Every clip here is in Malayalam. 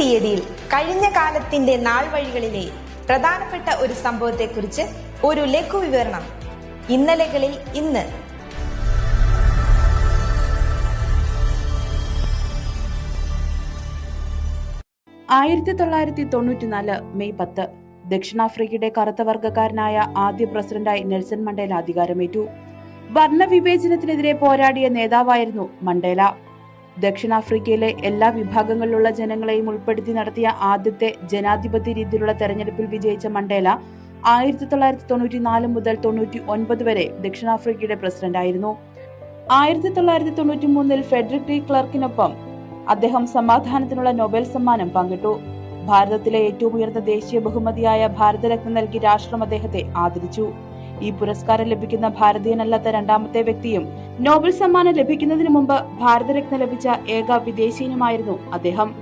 തീയതിയിൽ കഴിഞ്ഞ കാലത്തിന്റെ നാൾ വഴികളിലെ പ്രധാനപ്പെട്ട ഒരു സംഭവത്തെക്കുറിച്ച് ഒരു ലഘു വിവരണം ഇന്നലകളിൽ ഇന്ന്. ആയിരത്തി തൊള്ളായിരത്തി തൊണ്ണൂറ്റിനാല് മെയ് പത്ത് ദക്ഷിണാഫ്രിക്കയുടെ കറുത്ത വർഗക്കാരനായ ആദ്യ പ്രസിഡന്റായി നെൽസൺ മണ്ടേല അധികാരമേറ്റു. വർണവിവേചനത്തിനെതിരെ പോരാടിയ നേതാവായിരുന്നു മണ്ടേല. ദക്ഷിണാഫ്രിക്കയിലെ എല്ലാ വിഭാഗങ്ങളിലുള്ള ജനങ്ങളെയും ഉൾപ്പെടുത്തി നടത്തിയ ആദ്യത്തെ ജനാധിപത്യ രീതിയിലുള്ള തെരഞ്ഞെടുപ്പിൽ വിജയിച്ച മണ്ടേല ആയിരത്തി തൊള്ളായിരത്തി തൊണ്ണൂറ്റി നാല് മുതൽ തൊണ്ണൂറ്റി ഒൻപത് വരെ ദക്ഷിണാഫ്രിക്കയുടെ പ്രസിഡന്റായിരുന്നു. ആയിരത്തി തൊള്ളായിരത്തി തൊണ്ണൂറ്റി മൂന്നിൽ ഫെഡറിക് ടി. ക്ലർക്കിനൊപ്പം അദ്ദേഹം സമാധാനത്തിനുള്ള നോബൽ സമ്മാനം പങ്കിട്ടു. ഭാരതത്തിലെ ഏറ്റവും ഉയർന്ന ദേശീയ ബഹുമതിയായ ഭാരതരത്ന നൽകി രാഷ്ട്രം അദ്ദേഹത്തെ ആദരിച്ചു. ഈ പുരസ്കാരം ലഭിക്കുന്ന ഭാരതീയനല്ലാത്ത രണ്ടാമത്തെ വ്യക്തിയും നോബൽ സമ്മാനം ലഭിക്കുന്നതിന് മുമ്പ് ഭാരതരത്ന ലഭിച്ച ഏക വിദേശീയനുമായിരുന്നു അദ്ദേഹം.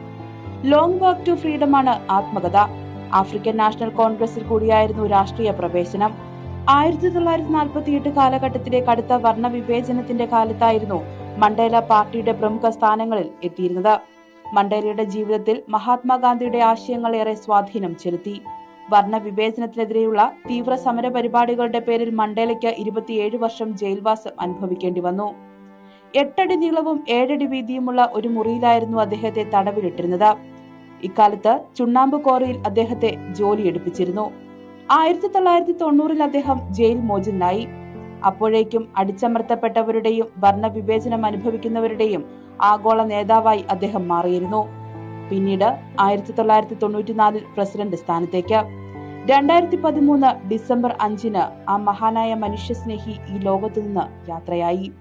ലോങ് വാക്ക് ടു ഫ്രീഡം ആണ് ആത്മകഥ. ആഫ്രിക്കൻ നാഷണൽ കോൺഗ്രസിൽ കൂടിയായിരുന്നു രാഷ്ട്രീയ പ്രവേശനം. ആയിരത്തി തൊള്ളായിരത്തി നാൽപ്പത്തി എട്ട് കാലഘട്ടത്തിലെ കടുത്ത വർണവിവേചനത്തിന്റെ കാലത്തായിരുന്നു മണ്ടേല പാർട്ടിയുടെ പ്രമുഖ സ്ഥാനങ്ങളിൽ എത്തിയിരുന്നത്. മണ്ടേലയുടെ ജീവിതത്തിൽ മഹാത്മാഗാന്ധിയുടെ ആശയങ്ങൾ ഏറെ സ്വാധീനം ചെലുത്തി. വർണവിവേചനത്തിനെതിരെയുള്ള തീവ്ര സമര പരിപാടികളുടെ പേരിൽ മണ്ടേലയ്ക്ക് ഇരുപത്തിയേഴ് വർഷം ജയിൽവാസം അനുഭവിക്കേണ്ടി വന്നു. എട്ടടി നീളവും ഏഴടി വീതിയുമുള്ള ഒരു മുറിയിലായിരുന്നു അദ്ദേഹത്തെ തടവിലിട്ടിരുന്നത്. ഇക്കാലത്ത് ചുണ്ണാമ്പ് കോറിയിൽ അദ്ദേഹത്തെ ജോലിയെടുപ്പിച്ചിരുന്നു. ആയിരത്തി തൊള്ളായിരത്തി തൊണ്ണൂറിൽ അദ്ദേഹം ജയിൽ മോചനായി അപ്പോഴേക്കും അടിച്ചമർത്തപ്പെട്ടവരുടെയും വർണവിവേചനം അനുഭവിക്കുന്നവരുടെയും ആഗോള നേതാവായി അദ്ദേഹം മാറിയിരുന്നു. പിന്നീട് ആയിരത്തി തൊള്ളായിരത്തി തൊണ്ണൂറ്റിനാലിൽ പ്രസിഡന്റ് സ്ഥാനത്തേക്ക്. രണ്ടായിരത്തി പതിമൂന്ന് ഡിസംബർ അഞ്ചിന് ആ മഹാനായ മനുഷ്യസ്നേഹി ഈ ലോകത്തു നിന്ന് യാത്രയായി.